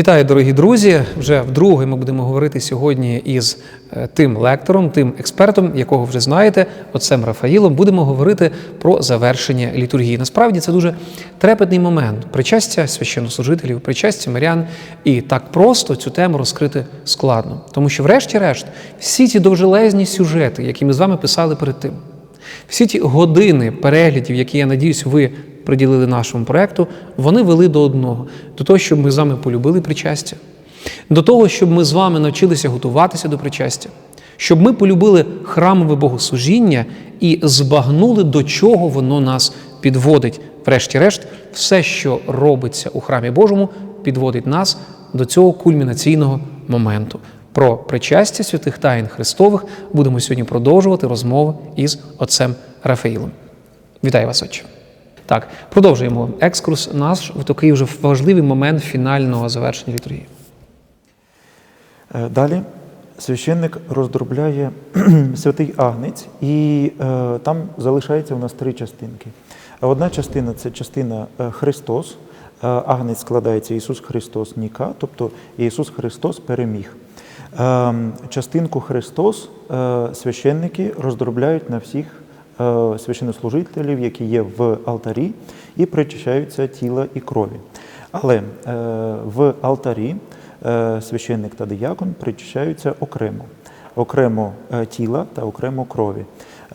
Вітаю, дорогі друзі! Вже вдруге ми будемо говорити сьогодні із е, тим лектором, тим експертом, якого вже знаєте, отцем Рафаїлом. Будемо говорити про завершення літургії. Насправді це дуже трепетний момент причастя священнослужителів, причастя мирян. І так просто цю тему розкрити складно. Тому що, врешті-решт, всі ці довжелезні сюжети, які ми з вами писали перед тим, всі ті години переглядів, які я надіюсь, ви приділили нашому проекту, вони вели до одного: до того, щоб ми з вами полюбили причастя, до того, щоб ми з вами навчилися готуватися до причастя, щоб ми полюбили храмове богослужіння і збагнули, до чого воно нас підводить. Врешті-решт, все, що робиться у храмі Божому, підводить нас до цього кульмінаційного моменту. Про причастя святих таїн Христових будемо сьогодні продовжувати розмову із отцем Рафаїлом. Вітаю вас, отче. Так, продовжуємо екскурс наш в такий вже важливий момент фінального завершення літургії. Е, Далі священник роздробляє святий агнець, і е, там залишається у нас три частинки. Одна частина це частина е, Христос. Е, Агнець складається Ісус Христос Ніка, тобто Ісус Христос переміг. Е, частинку Христос священники роздробляють на всіх священнослужителів, які є в алтарі, і причащаються тіла і крові. Але е, в алтарі е, священник та диякон причащаються окремо, окремо е, тіла та окремо крові.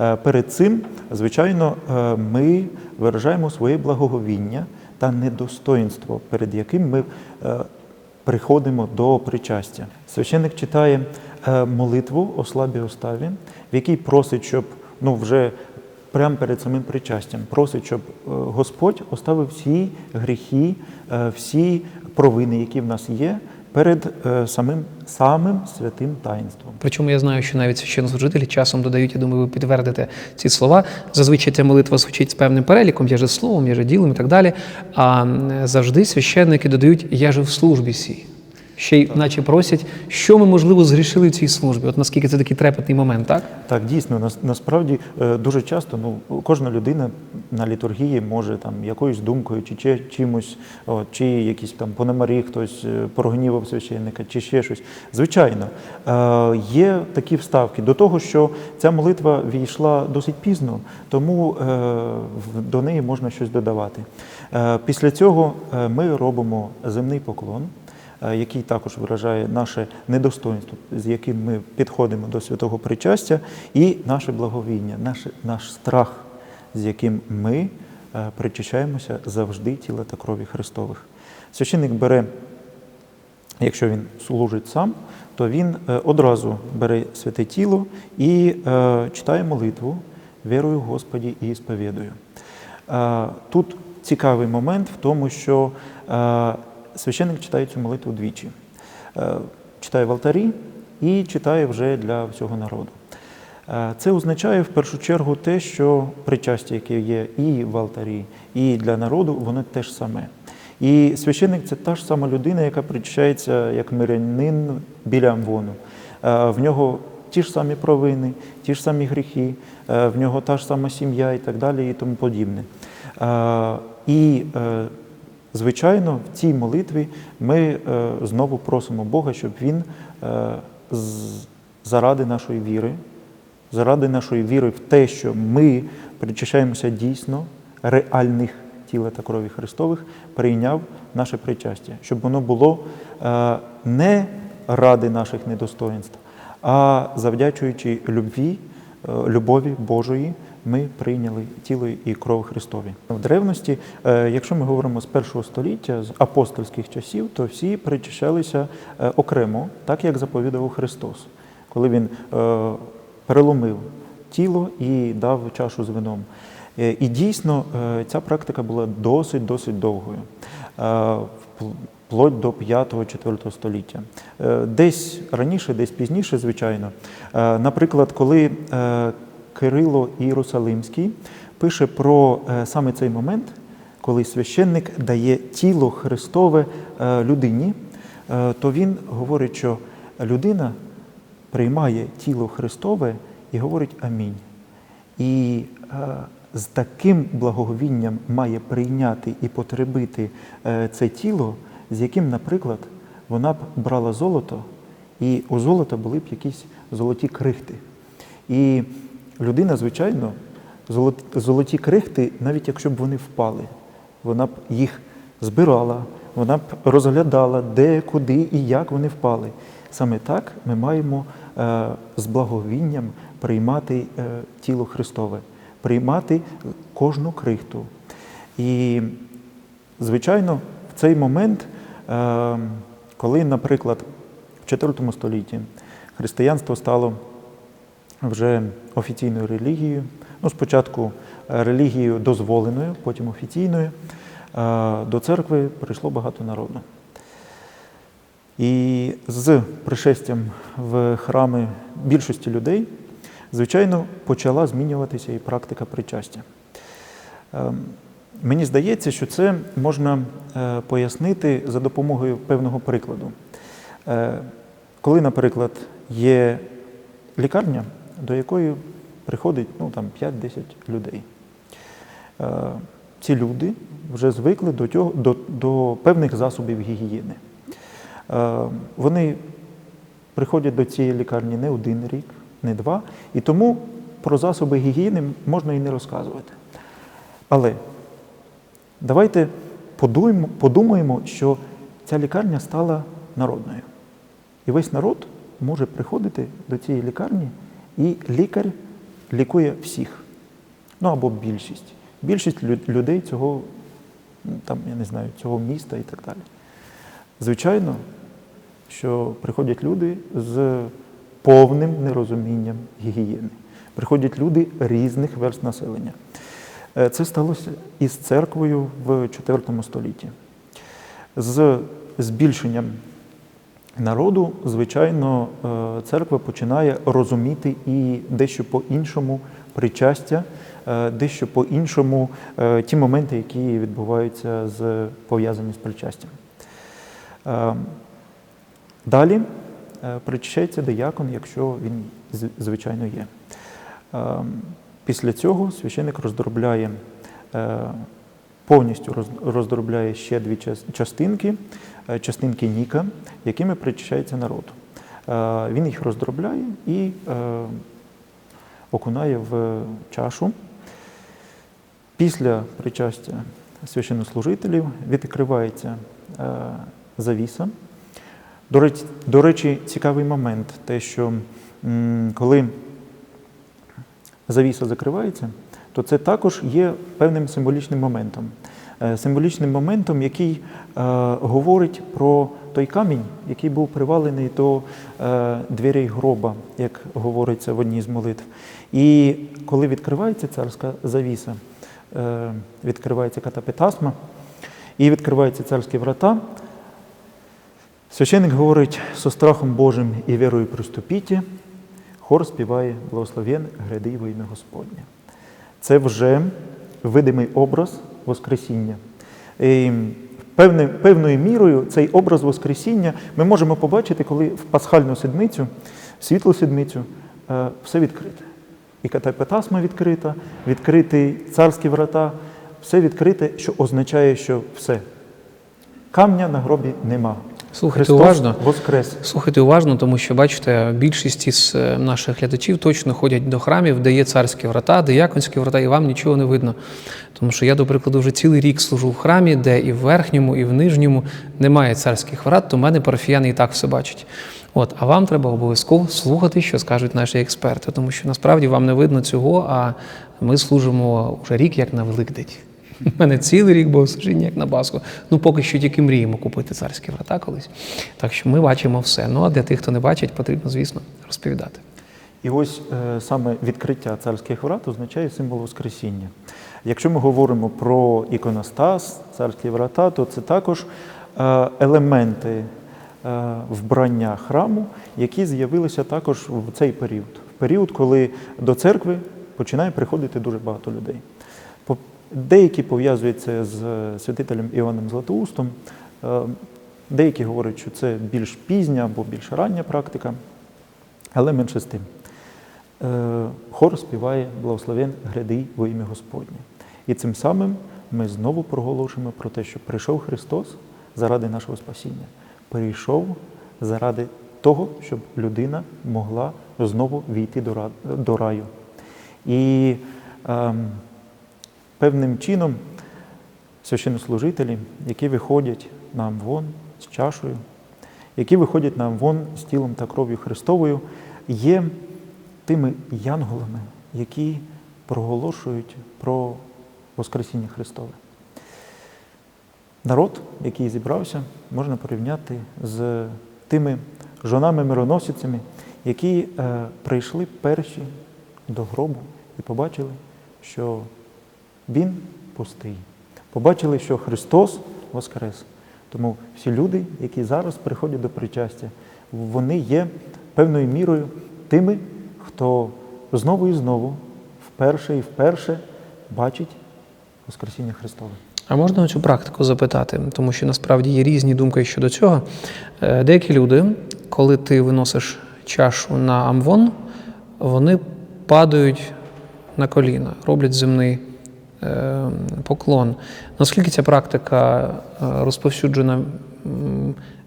Е, Перед цим, звичайно, е, ми виражаємо своє благоговіння та недостоїнство, перед яким ми е, приходимо до причастя. Священник читає е, молитву о слабій оставі, в якій просить, щоб ну, вже прямо перед самим причастям, просить, щоб е, Господь оставив всі гріхи, е, всі провини, які в нас є, перед е, самим, самим святим таїнством. Причому я знаю, що навіть священнослужителі часом додають, я думаю, ви підтвердите ці слова. Зазвичай ця молитва звучить з певним переліком, я же словом, я же ділом і так далі. А завжди священники додають Я же в службі сій. Ще й наче просять, що ми, можливо, згрішили в цій службі. От наскільки це такий трепетний момент, так? Так, дійсно, нас- насправді е, дуже часто ну, кожна людина на літургії може там якоюсь думкою чи чи чимось, от, чи якісь там пономарі, хтось е, прогнівав священника, чи ще щось. Звичайно, е, є такі вставки до того, що ця молитва війшла досить пізно, тому е, до неї можна щось додавати. Е, Після цього ми робимо земний поклон який також виражає наше недостоинство, з яким ми підходимо до святого причастя, і наше благовіння, наш, наш страх, з яким ми е, причащаємося завжди тіла та крові Христових. Священник бере, якщо він служить сам, то він е, одразу бере святе тіло і е, читає молитву вірою Господі і сповідую. Е, Тут цікавий момент в тому, що е, священник читає цю молитву двічі. Е, Читає в алтарі і читає вже для всього народу. Е, Це означає в першу чергу те, що причастя, яке є і в алтарі, і для народу, воно те ж саме. І священник це та ж сама людина, яка причащається як мирянин біля амвону. Е, В нього ті ж самі провини, ті ж самі гріхи, в нього та ж сама сім'я і так далі, і тому подібне. І, звичайно, в цій молитві ми е, знову просимо Бога, щоб Він е, заради нашої віри, заради нашої віри в те, що ми причащаємося дійсно реальних тіла та крові Христових, прийняв наше причастя, щоб воно було е, не ради наших недостоїнств, а завдячуючи любві, любові Божої, ми прийняли тіло і кров Христові. В древності, е, якщо ми говоримо з першого століття, з апостольських часів, то всі причащалися е, окремо, так як заповідував Христос, коли він е, переломив тіло і дав чашу з вином. І дійсно ця практика була досить досить довгою, вплоть до 5-4 століття. Десь раніше, десь пізніше, звичайно. Наприклад, коли Кирило Ієрусалимський пише про е, саме цей момент, коли священник дає тіло Христове е, людині, е, то він говорить, що людина приймає тіло Христове і говорить Амінь. І з таким благоговінням має прийняти і потребити це тіло, з яким, наприклад, вона б брала золото, і у золота були б якісь золоті крихти. І людина, звичайно, золот- золоті крихти, навіть якщо б вони впали, вона б їх збирала, вона б розглядала, де, куди і як вони впали. Саме так ми маємо е, з благовінням приймати е, тіло Христове, приймати кожну крихту. І, звичайно, в цей момент, е, коли, наприклад, в IV столітті християнство стало вже офіційною релігією, ну, спочатку е, релігією дозволеною, потім офіційною, е, до церкви прийшло багато народу. І з пришестям в храми більшості людей, звичайно, почала змінюватися і практика причастя. Ем, Мені здається, що це можна е, пояснити за допомогою певного прикладу. Коли, наприклад, є лікарня, до якої приходить ну, там, 5-10 людей. Е, Ці люди вже звикли до, тього, до, до певних засобів гігієни. Е, Вони приходять до цієї лікарні не один рік, не два, і тому про засоби гігієни можна і не розказувати. Але давайте подумаємо, подумаємо, що ця лікарня стала народною. І весь народ може приходити до цієї лікарні, і лікар лікує всіх. Ну або більшість. Більшість людей цього, там, я не знаю, цього міста і так далі. Звичайно, що приходять люди з повним нерозумінням гігієни. Приходять люди різних верст населення. Е, Це сталося із церквою в IV столітті. З збільшенням народу, звичайно, е, церква починає розуміти і дещо по-іншому причастя, е, дещо по-іншому е, ті моменти, які відбуваються з пов'язані з причастям. Далі причащається диякон, якщо він звичайно є. Після цього священик роздробляє повністю роз- роздробляє ще дві частинки, е, частинки Ніка, якими причащається народ. Е, Він їх роздробляє і е, окунає в чашу. Після причастя священнослужителів відкривається завіса. До речі, цікавий момент, те, що коли завіса закривається, то це також є певним символічним моментом. Е, Символічним моментом, який е, говорить про той камінь, який був привалений до е, дверей гроба, як говориться в одній з молитв. І коли відкривається царська завіса, е, відкривається катапетасма, і відкриваються царські врата, священник говорить со страхом Божим і вірою приступіте, хор співає благословен гряди во ім'я Господнє. Це вже видимий образ Воскресіння. І певною мірою цей образ Воскресіння ми можемо побачити, коли в пасхальну седмицю, в світлу седмицю, е, все відкрите. І катапетасма відкрита, відкриті царські врата, все відкрите, що означає, що все. Камня на гробі нема. Слухайте Христос уважно. воскрес. Слухайте уважно, тому що бачите, більшість із е, наших глядачів точно ходять до храмів, де є царські врата, дияконські врата, і вам нічого не видно. Тому що я, до прикладу, вже цілий рік служу в храмі, де і в верхньому, і в нижньому немає царських врат, то в мене парафіяни і так все бачать. От, а вам треба обов'язково слухати, що скажуть наші експерти, тому що насправді вам не видно цього, а ми служимо вже рік як на Великдень. У мене цілий рік було служіння як на Пасху. Ну, поки що тільки мріємо купити царські врата колись. Так що ми бачимо все. Ну а для тих, хто не бачить, потрібно, звісно, розповідати. І ось е, саме відкриття царських врат означає символ Воскресіння. Якщо ми говоримо про іконостас, царські врата, то це також е, елементи е, вбрання храму, які з'явилися також в цей період. В період, коли до церкви починає приходити дуже багато людей. Деякі пов'язуються з е, святителем Іоанном Златоустом, е, деякі говорять, що це більш пізня або більш рання практика, але менше з тим. Е, Хор співає благословен гряди во ім'я Господнє. І цим самим ми знову проголошуємо про те, що прийшов Христос заради нашого спасіння. прийшов заради того, щоб людина могла знову війти до раю. І ем, певним чином священнослужителі, які виходять на Амвон з чашею, які виходять на Амвон з тілом та кров'ю Христовою, є тими янголами, які проголошують про Воскресіння Христове. Народ, який зібрався, можна порівняти з тими жонами-мироносицями, які е, прийшли перші до гробу і побачили, що він пустий. Побачили, що Христос Воскрес. Тому всі люди, які зараз приходять до причастя, вони є певною мірою тими, хто знову і знову, вперше і вперше бачить Воскресіння Христове. А можна цю практику запитати, тому що насправді є різні думки щодо цього. Е, Деякі люди, коли ти виносиш чашу на амвон, вони падають на коліна, роблять земний поклон. Наскільки ця практика е, розповсюджена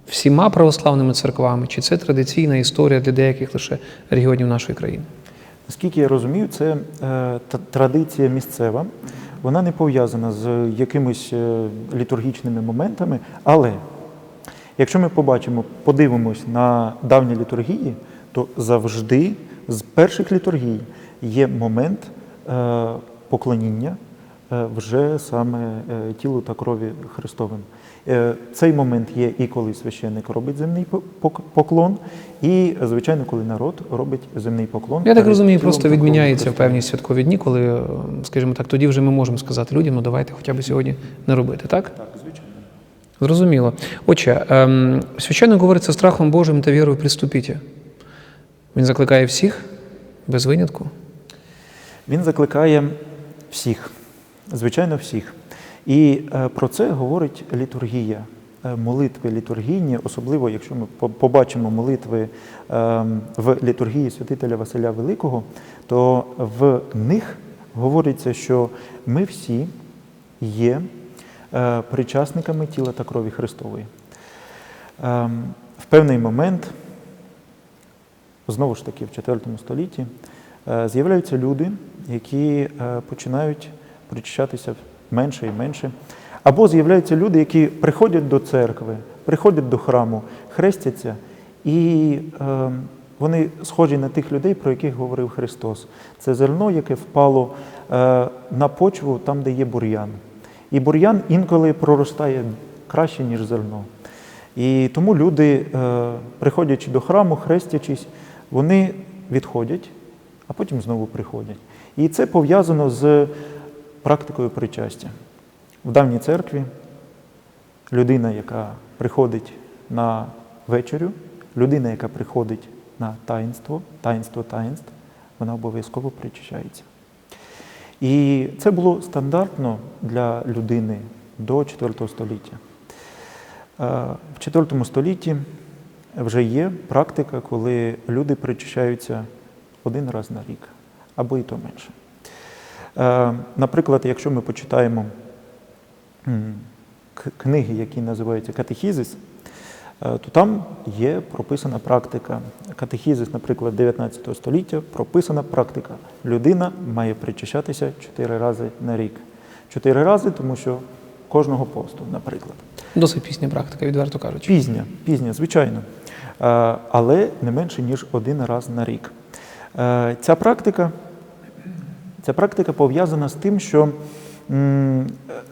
всіма православними церквами, чи це традиційна історія для деяких лише регіонів нашої країни? Наскільки я розумію, це е, традиція місцева. Вона не пов'язана з якимись е, літургічними моментами, але якщо ми побачимо, подивимось на давні літургії, то завжди з перших літургій є момент е, поклоніння е, вже саме е, тілу та крові Христовим. Е, Цей момент є і коли священник робить земний поклон, і, звичайно, коли народ робить земний поклон. Я так розумію, просто відміняється в певні святкові дні, коли, е, скажімо так, тоді вже ми можемо сказати людям, ну давайте хоча б сьогодні не робити, так? Так, звичайно. Зрозуміло. Отже, ем, священник говориться страхом Божим та вірою приступіть. Він закликає всіх без винятку. Він закликає всіх, звичайно, всіх. І е, про це говорить літургія. Е, Молитви літургійні, особливо якщо ми побачимо молитви е, в літургії святителя Василя Великого, то в них говориться, що ми всі є е, причасниками тіла та крові Христової. Ем, В певний момент знову ж таки в IV столітті з'являються люди, які починають причащатися менше і менше. Або з'являються люди, які приходять до церкви, приходять до храму, хрестяться, і е, вони схожі на тих людей, про яких говорив Христос. Це зерно, яке впало е, на почву там, де є бур'ян. І бур'ян інколи проростає краще, ніж зерно. І тому люди, е, приходячи до храму, хрестячись, вони відходять, а потім знову приходять. І це пов'язано з практикою причастя. В давній церкві людина, яка приходить на вечерю, людина, яка приходить на таїнство, таїнство таїнств, вона обов'язково причащається. І це було стандартно для людини до IV століття. Е, В IV столітті вже є практика, коли люди причащаються один раз на рік або і то менше. Е, Наприклад, якщо ми почитаємо книги, які називаються катехізис, е, то там є прописана практика. Катехізис, наприклад, 19 століття, прописана практика. Людина має причащатися чотири рази на рік. Чотири рази, тому що кожного посту, наприклад. Досить пісня практика, відверто кажучи. Пізня, пізня, звичайно. Е, Але не менше, ніж один раз на рік. Ця практика, ця практика пов'язана з тим, що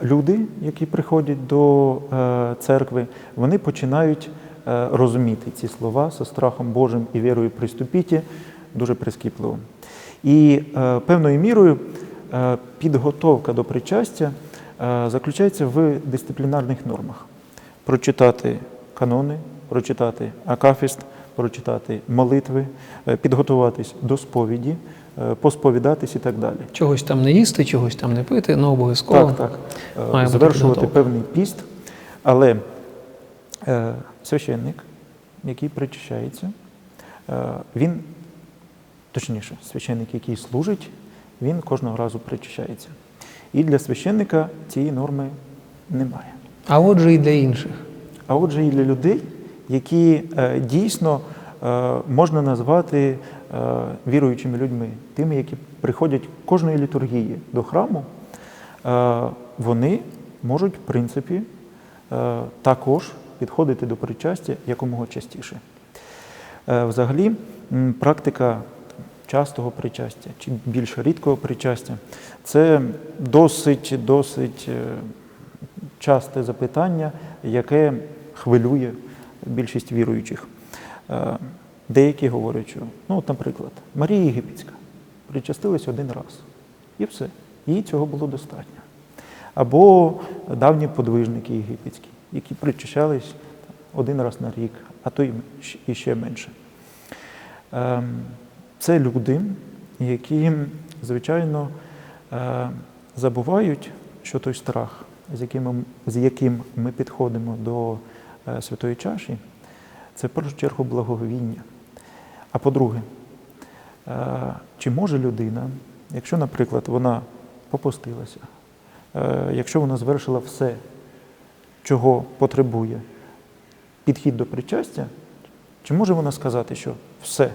люди, які приходять до е, церкви, вони починають е, розуміти ці слова зі страхом Божим і вірою приступіті дуже прискіпливо. І е, певною мірою підготовка до причастя заключається в дисциплінарних нормах прочитати канони, прочитати акафіст, прочитати молитви, підготуватись до сповіді, посповідатись і так далі. Чогось там не їсти, чогось там не пити, але обов'язково. Так, так. Е, має Завершувати певний піст, але е, священник, який причащається, е, він, точніше, священник, який служить, він кожного разу причащається. І для священника цієї норми немає. А отже, і для інших. А отже, і для людей, які е, дійсно е, можна назвати е, віруючими людьми, тими, які приходять кожної літургії до храму, е, вони можуть, в принципі, е, також підходити до причастя якомога частіше. Е, Взагалі, практика частого причастя чи більш рідкого причастя це досить, досить е, часте запитання, яке хвилює більшість віруючих. Е, Деякі говорять, що, ну, от, наприклад, Марія Єгипетська причастилась один раз, і все. Їй цього було достатньо. Або давні подвижники єгипетські, які причащались один раз на рік, а то і ще менше. Ем, Це люди, які, звичайно, е, забувають, що той страх, з яким, ми підходимо до е, святої чаші, це в першу чергу благоговіння. А по-друге, е, чи може людина, якщо, наприклад, вона попустилася, е, якщо вона звершила все, чого потребує підхід до причастя, чи може вона сказати, що все,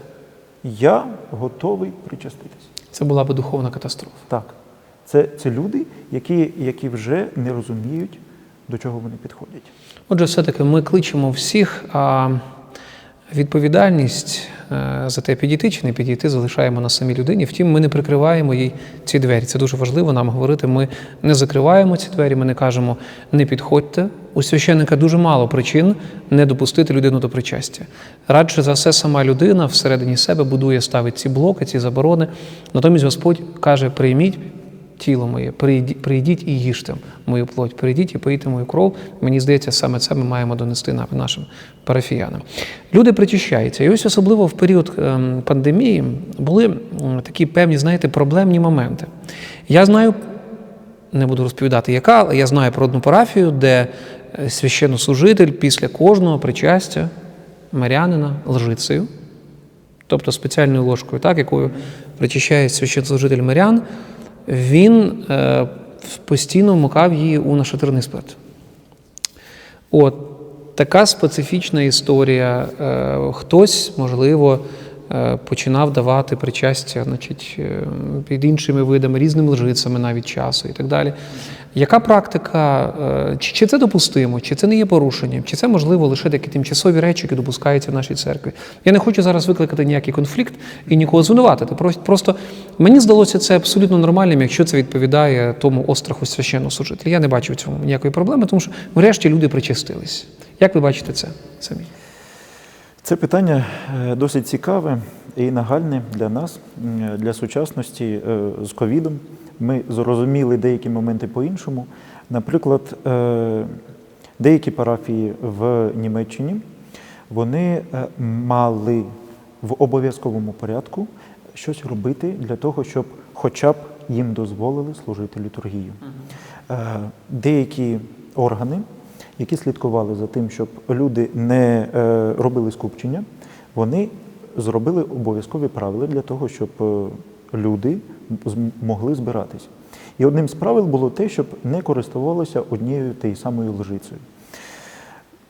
я готовий причаститись? Це була би духовна катастрофа. Так. Це, це люди, які, які вже не розуміють, до чого вони підходять. Отже, все-таки ми кличемо всіх, а відповідальність е, за те, підійти чи не підійти, залишаємо на самій людині. Втім, ми не прикриваємо їй ці двері. Це дуже важливо нам говорити. Ми не закриваємо ці двері, ми не кажемо не підходьте. У священника дуже мало причин не допустити людину до причастя. Радше за все, сама людина всередині себе будує, ставить ці блоки, ці заборони. Натомість Господь каже: прийміть тіло моє, прийдіть, і їжте мою плоть, прийдіть і поїте мою кров. Мені здається, саме це ми маємо донести нашим парафіянам. Люди причащаються. І ось особливо в період ем, пандемії були такі певні, знаєте, проблемні моменти. Я знаю, не буду розповідати, яка, але я знаю про одну парафію, де е, священнослужитель після кожного причастя мирянина лжицею, тобто спеціальною ложкою, так, якою причащає священнослужитель мирян, він е, постійно вмикав її у нашатирний спирт. От така специфічна історія. Е, Хтось, можливо, починав давати причастя значить, е, під іншими видами, різними лжицями навіть часу і так далі. Яка практика, е, чи, чи це допустимо, чи це не є порушенням, чи це можливо лише такі тимчасові речі, які допускаються в нашій церкві? Я не хочу зараз викликати ніякий конфлікт і нікого звинуватити. Просто мені здалося це абсолютно нормальним, якщо це відповідає тому остраху священнослужителя. Я не бачу в цьому ніякої проблеми, тому що врешті люди причастились. Як ви бачите це самі? Це питання е, досить цікаве і нагальне для нас, для сучасності е, з ковідом. Ми зрозуміли деякі моменти по-іншому. Наприклад, е, деякі парафії в Німеччині вони мали в обов'язковому порядку щось робити для того, щоб хоча б їм дозволили служити літургію. Деякі органи, які слідкували за тим, щоб люди не е, робили скупчення, вони зробили обов'язкові правила для того, щоб е, люди могли збиратись. І одним з правил було те, щоб не користувалося однією тією самою лжицею.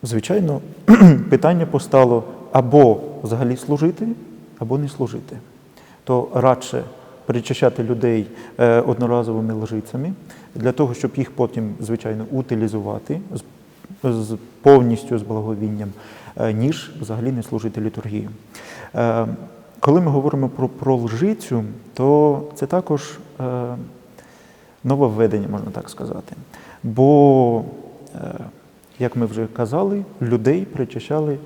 Звичайно, питання постало або взагалі служити, або не служити. То радше причащати людей е, одноразовими лжицями для того, щоб їх потім, звичайно, утилізувати з, повністю з благовінням, е, ніж взагалі не служити літургію. Е, Коли ми говоримо про, про лжицю, то це також е, нововведення, можна так сказати. Бо, як ми вже казали, людей причащали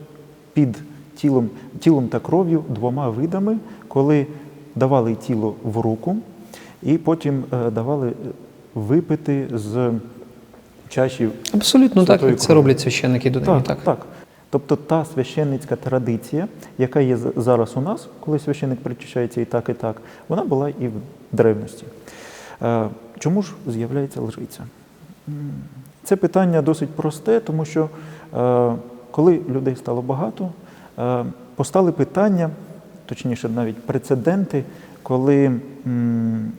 під тілом, тілом та кров'ю двома видами, коли давали тіло в руку, і потім давали випити з чаші Абсолютно так, як це роблять священники до нині. так, так. Тобто та священницька традиція, яка є зараз у нас, коли священник причащається і так, і так, вона була і в древності. Е, Чому ж з'являється лжиця? Це питання досить просте, тому що е, коли людей стало багато, е, постали питання, точніше, навіть прецеденти, коли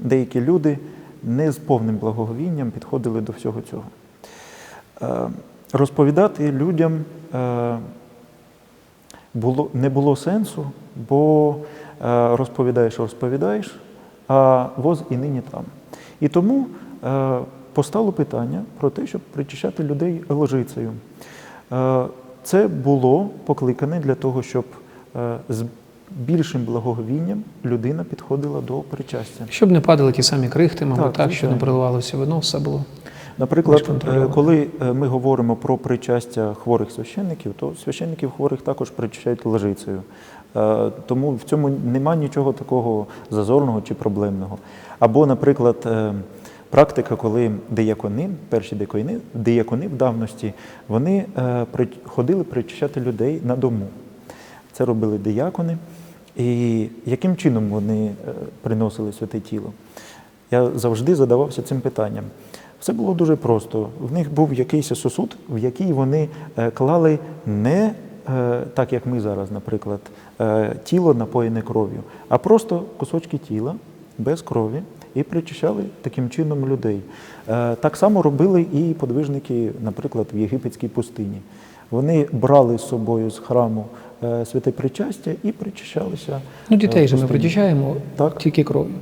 деякі люди не з повним благоговінням підходили до всього цього. Е, Розповідати людям е, було, не було сенсу, бо е, розповідаєш, розповідаєш, а воз і нині там. І тому постало питання про те, щоб причащати людей ложицею. Це було покликане для того, щоб з більшим благоговінням людина підходила до причастя. Щоб не падали ті самі крихти, мабуть, Так, так, щоб не проливалося вино, все було. Наприклад, е, коли е, ми говоримо про причастя хворих священників, то священників хворих також причащають лежицею. Е, Тому в цьому немає нічого такого зазорного чи проблемного. Або, наприклад, практика, коли деякони, перші деякони, деякони в давності, вони ходили причащати людей на дому. Це робили диякони. І яким чином вони приносили святе тіло? Я завжди задавався цим питанням. Все було дуже просто. В них був якийсь сосуд, в який вони е, клали не е, так, як ми зараз, наприклад, е, тіло напоєне кров'ю, а просто кусочки тіла без крові і причащали таким чином людей. Так само робили і подвижники, наприклад, в єгипетській пустині. Вони брали з собою з храму святе причастя і причащалися. Ну, дітей же ми пустині. причащаємо Так. тільки кров'ю.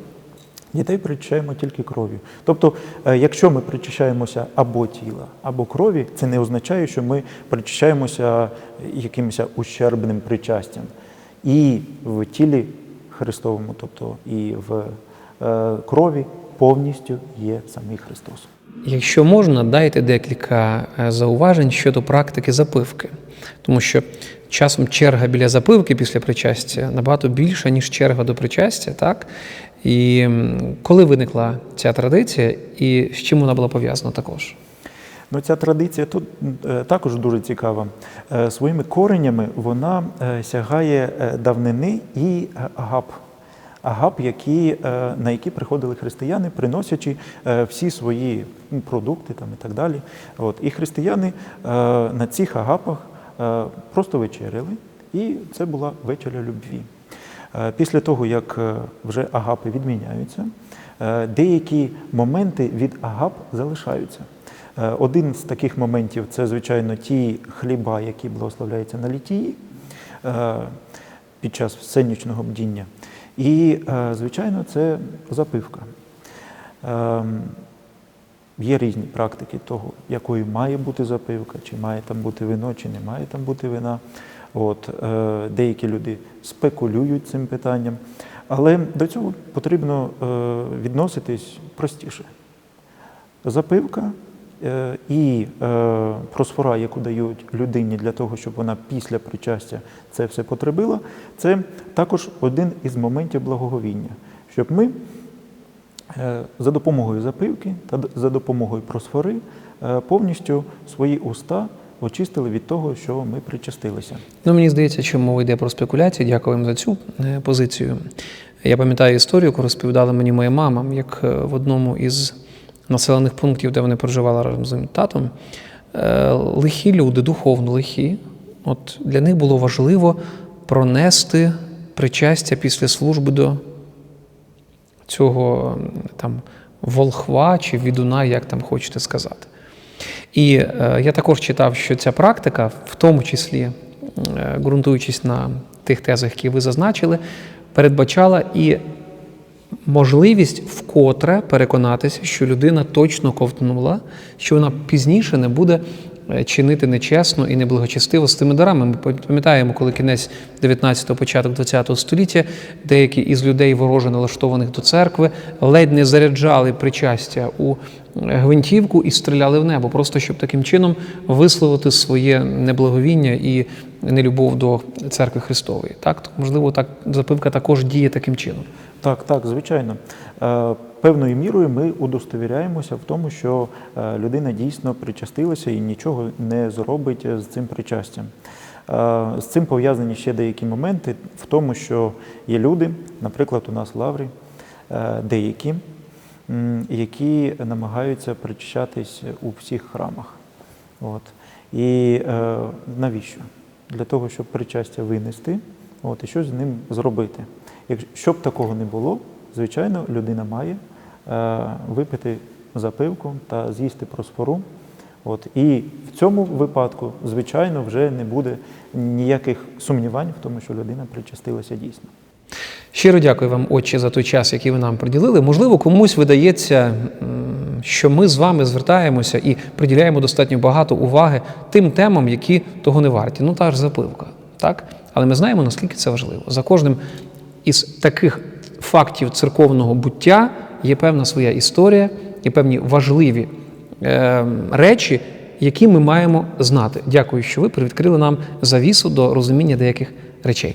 Дітей причищаємо тільки кров'ю. Тобто, е, якщо ми причищаємося або тіла, або крові, це не означає, що ми причищаємося якимось ущербним причастям. І в тілі Христовому, тобто і в е, крові повністю є самий Христос. Якщо можна, дайте декілька е, зауважень щодо практики запивки, тому що часом черга біля запивки після причастя набагато більша, ніж черга до причастя, так? І коли виникла ця традиція, і з чим вона була пов'язана також? Ну, ця традиція тут е, також дуже цікава. Е, Своїми коренями вона сягає давнини і агап. Агап, які, е, на які приходили християни, приносячи е, всі свої продукти там, і так далі. От. І християни е, на цих агапах просто вечеряли, і це була вечеря любві. Після того, як вже агапи відміняються, деякі моменти від агап залишаються. Один з таких моментів це, звичайно, ті хліба, які благословляються на літії під час всенічного бдіння. І, е, звичайно, це запивка. Ем, Є різні практики того, якою має бути запивка, чи має там бути вино, чи не має там бути вина. От, е, деякі люди спекулюють цим питанням. Але до цього потрібно е, відноситись простіше. Запивка і е, просфора, яку дають людині для того, щоб вона після причастя це все потребила, це також один із моментів благоговіння, щоб ми е, за допомогою запивки та за допомогою просфори е, повністю свої уста очистили від того, що ми причастилися. Ну, мені здається, що мова йде про спекуляції. Дякуємо за цю е, позицію. Я пам'ятаю історію, яку розповідала мені моя мама, як е, в одному із населених пунктів, де вони проживали разом з татом, е, лихі люди, духовно лихі, от для них було важливо пронести причастя після служби до цього там волхва чи відуна, як там хочете сказати. І е, я також читав, що ця практика, в тому числі е, ґрунтуючись на тих тезах, які ви зазначили, передбачала і можливість вкотре переконатися, що людина точно ковтнула, що вона пізніше не буде е, чинити нечесно і неблагочестиво з тими дарами. Ми пам'ятаємо, коли кінець 19-го, початок 20-го століття, деякі із людей вороже налаштованих до церкви ледь не заряджали причастя у е, гвинтівку і стріляли в небо, просто щоб таким чином висловити своє неблаговіння і нелюбов до церкви Христової. Так, можливо, так запивка також діє таким чином. Так, так, звичайно. Е, Певною мірою ми удостовіряємося в тому, що е, людина дійсно причастилася і нічого не зробить з цим причастям. Е, З цим пов'язані ще деякі моменти в тому, що є люди, наприклад, у нас в Лаврі, е, деякі, які намагаються причащатись у всіх храмах. От. І е, навіщо? Для того, щоб причастя винести от, і щось з ним зробити. Якщо щоб такого не було, звичайно, людина має е, випити запивку та з'їсти просфору, От і в цьому випадку, звичайно, вже не буде ніяких сумнівань в тому, що людина причастилася дійсно. Щиро дякую вам, отче, за той час, який ви нам приділили. Можливо, комусь видається, що ми з вами звертаємося і приділяємо достатньо багато уваги тим темам, які того не варті. Ну та ж запивка, так? Але ми знаємо, наскільки це важливо. За кожним із таких фактів церковного буття є певна своя історія, є певні важливі е, речі, які ми маємо знати. Дякую, що ви привідкрили нам завісу до розуміння деяких речей.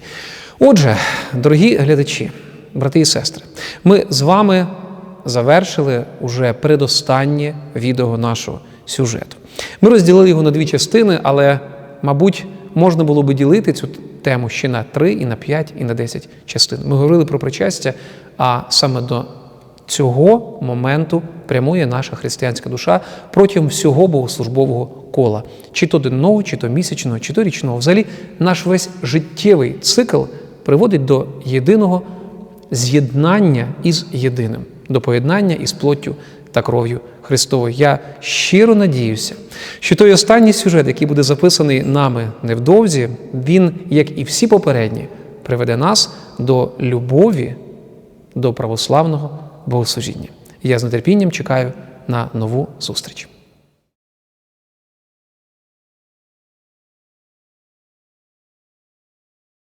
Отже, дорогі глядачі, брати і сестри, ми з вами завершили уже передостаннє відео нашого сюжету. Ми розділили його на дві частини, але, мабуть, можна було би ділити цю тему ще на три, і на п'ять, і на десять частин. Ми говорили про причастя, а саме до цього моменту прямує наша християнська душа протягом всього богослужбового кола, чи то денного, чи то місячного, чи то річного. Взагалі, наш весь життєвий цикл приводить до єдиного з'єднання із єдиним, до поєднання із плоттю та кров'ю Христовою. Я щиро надіюся, що той останній сюжет, який буде записаний нами невдовзі, він, як і всі попередні, приведе нас до любові до православного богослужіння. Я з нетерпінням чекаю на нову зустріч.